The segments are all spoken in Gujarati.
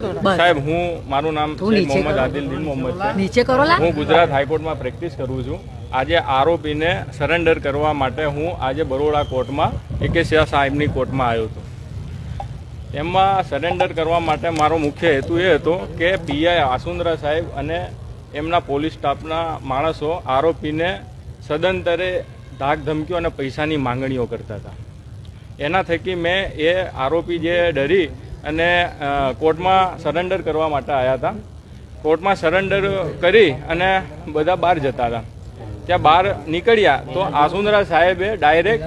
સાહેબ હું મારું નામ મોહમ્મદ. આદિલ દિન મોહમ્મદ છે. નીચે કરો હું ગુજરાત હાઈકોર્ટમાં પ્રેક્ટિસ કરું છું. આજે આરોપીને સરેન્ડર કરવા માટે હું આજે બરોડા કોર્ટમાં એકેશિયા સાહેબની કોર્ટમાં આવ્યો હતો. એમાં સરેન્ડર કરવા માટે મારો મુખ્ય હેતુ એ હતો કે પીઆઈ આસુંદરા સાહેબ અને એમના પોલીસ સ્ટાફના માણસો આરોપીને સદંતરે ધાક ધમકીઓ અને પૈસાની માંગણીઓ કરતા હતા. એના થકી મેં એ આરોપી જે ડરી અને કોર્ટમાં સરેન્ડર કરવા માટે આવ્યા હતા. કોર્ટમાં સરેન્ડર કરી અને બધા બહાર જતા હતા. ત્યાં બહાર નીકળ્યા તો આસુંદરા સાહેબે ડાયરેક્ટ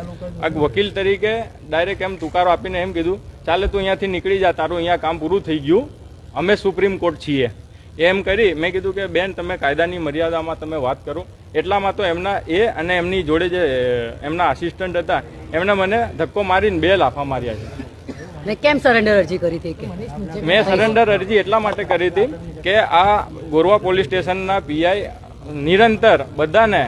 એક વકીલ તરીકે ડાયરેક્ટ એમ તુકારો આપીને એમ કીધું, ચાલે તું અહીંયાથી નીકળી જા, તારું અહીંયા કામ પૂરું થઈ ગયું. અમે સુપ્રીમ કોર્ટ છીએ. એમ કરી મેં કીધું કે, બેન, તમે કાયદાની મર્યાદામાં તમે વાત કરો. એટલામાં તો એમના એ અને એમની જોડે જે, એમના આસિસ્ટન્ટ હતા, એમણે મને ધક્કો મારીને બે લાફા માર્યા છે. મેં કેમ સરેન્ડર અરજી કરી હતી કે? મેં સરેન્ડર અરજી એટલા માટે કરી હતી કે આ ગોરવા પોલીસ સ્ટેશનના પીઆઈ નિરંતર બધાને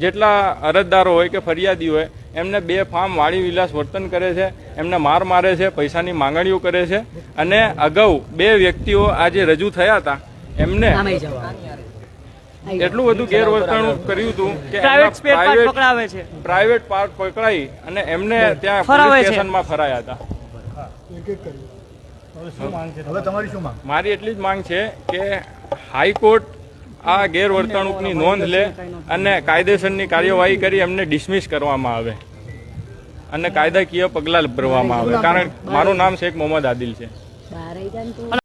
જેટલા અરજદારો હોય કે ફરિયાદી હોય એમને બે ફાર્મ વાળી વિલાસ વર્તન કરે છે એમને માર મારે છે પૈસાની માંગણીઓ કરે છે અને અગાઉ બે વ્યક્તિઓ આજે રજૂ થયા હતા એમને એટલું બધું ગેરવર્તણું કર્યું હતું કે પ્રાઇવેટ પાર્ટ પકડાવે છે. પ્રાઇવેટ પાર્ટ પકડાઈ અને એમને ત્યાં ફરાવે ફરાયા છે. સ્ટેશનમાં ફરાયા હતા હવે તમારી શું માંગ? મારી એટલી જ માંગ છે કે હાઈકોર્ટ આ ગેરવર્તણૂકની નોંધ લે અને કાયદેસરની કાર્યવાહી કરી એમને ડિસમિસ કરવામાં આવે. અને કાયદાકીય પગલાં ભરવામાં આવે. કારણ મારું નામ શેખ મોહમ્મદ આદિલ છે.